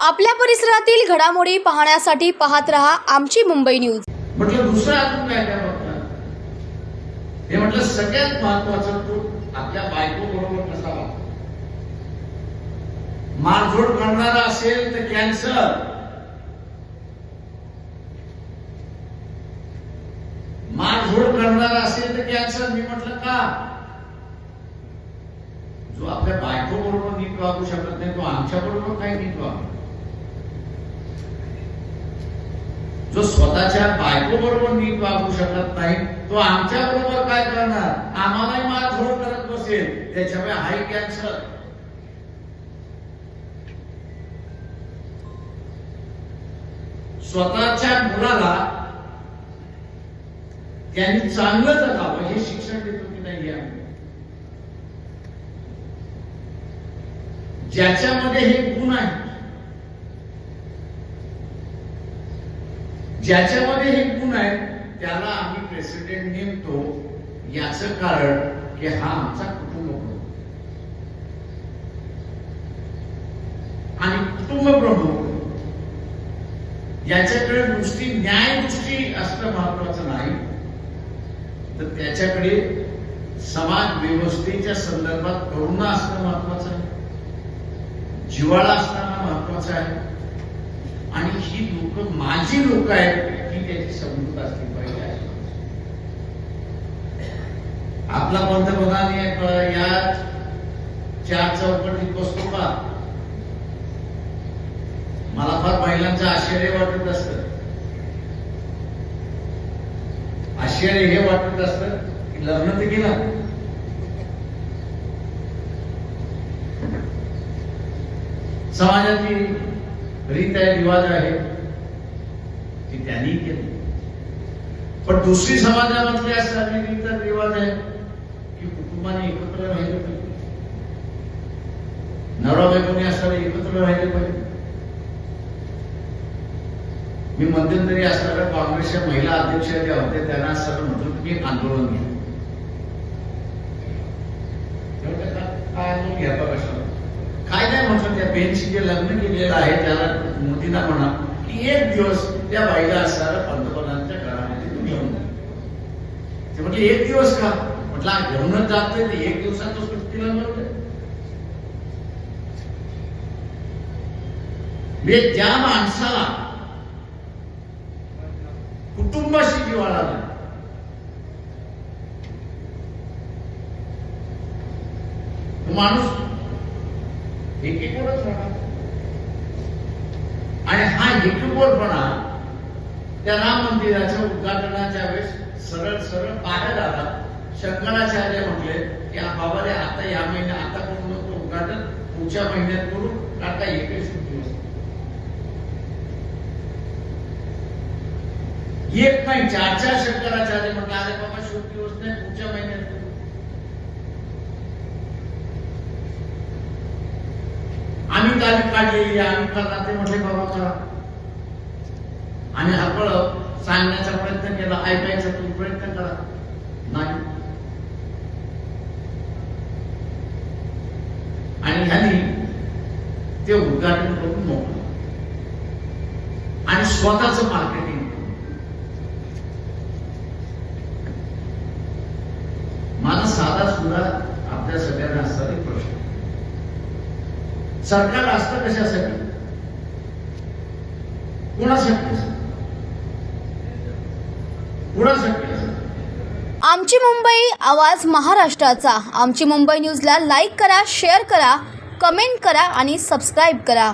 आपल्या परिसरातील घडामोडी पाहण्यासाठी पाहत रहा आमची मुंबई न्यूज. म्हटलं दुसरं अजून काय काय बघणार? हे म्हटलं सगळ्यात महत्वाचं तू आपल्या बायको बरोबर कसा मारझोड करणारा असेल तर कॅन्सर मारझोड करणार असेल तर कॅन्सर मी म्हटलं का? जो आपल्या बायको बरोबर नीट वागू शकत नाही तो आमच्या बरोबर काय नीट वागतो जो स्वतःच्या बायको बरोबर नीट वागू शकत नाही तो आमच्या बरोबर काय करणार? आम्हालाही मारझोड करत बसेल. त्याच्यामुळे हाय कॅन्सर स्वतःच्या मुलाला त्यांनी चांगलं जगावं हे शिक्षण देतो की नाही या ज्याच्यामध्ये हे गुण आहे ज्याच्यामध्ये हे गुण आहेत त्याला आम्ही प्रेसिडेंट नेमतो याचं कारण की हा आमचा कुटुंब प्रमुख. आणि कुटुंब प्रमुख याच्याकडे नुसती न्याय दृष्टी असणं महत्वाचं नाही. तर त्याच्याकडे समाज व्यवस्थेच्या संदर्भात करुणा असणं महत्वाचं आहे. जिव्हाळा असणं महत्वाचं आहे. आणि ही लोक माझी लोक आहेत ही त्याची समजूत असली पाहिजे आपला पंतप्रधान या- या चार चौकटीत बसतो का? मला फार महिलांचं आश्चर्य वाटत असत. आश्चर्य हे वाटत असत की लग्न तर केलं? समाजाची रीत आहे रिवाज आहे ती त्यांनी केली पण दुसरी समाजामधली असणारी रीत आहे की कुटुंबाने एकत्र राहिले पाहिजे नवरा बायकोने एकत्र राहिले पाहिजे मी मध्यंतरी असणाऱ्या काँग्रेसच्या महिला अध्यक्ष ज्या होत्या त्यांना असं म्हटलं की मी आंदोलन घेतो काय काय नाही म्हटलं त्या बेनशी जे लग्न केलेलं आहे त्याला मोदींना म्हणा की एक दिवस त्या बाईला असणाऱ्या पंतप्रधानांच्या घरामध्ये तुम्ही घेऊन ते म्हटले एक दिवस का? म्हटलं घेऊनच जात नाही एक दिवसात सुट्टीला मिळतोय मी त्या माणसाला कुटुंबाशी जिव्हाळा नाही माणूस एकीकडच राहणार आणि हा एकीकोरपणा त्या राम मंदिराच्या उद्घाटनाच्या वेळेस सरळ सरळ बाहेर आला. शंकराचार्य म्हटले की बाबा रे आता या महिन्यात आता करू नको उद्घाटन? पुढच्या महिन्यात करू आता एकच दिवस एक नाही. चार चार शंकराचार्य म्हटलं अरे बाबा शूट दिवस नाही पुढच्या महिन्यात आम्ही तारीख काढलेली आम्ही करणार ते म्हटले बाबा करा आणि हरपळ सांगण्याचा प्रयत्न केला ऐकायचा तुम्ही प्रयत्न करा. नाही. आणि ह्यांनी ते उद्घाटन करून मोकळं आणि स्वतःच मार्केटिंग हा सुद्धा आपल्या सगळ्यांना असणारा एक प्रश्न सरकार असतं कशासाठी? कोणासाठी असतं? आमची मुंबई आवाज महाराष्ट्राचा. आमची मुंबई न्यूजला लाईक करा शेअर करा कमेंट करा आणि सबस्क्राईब करा.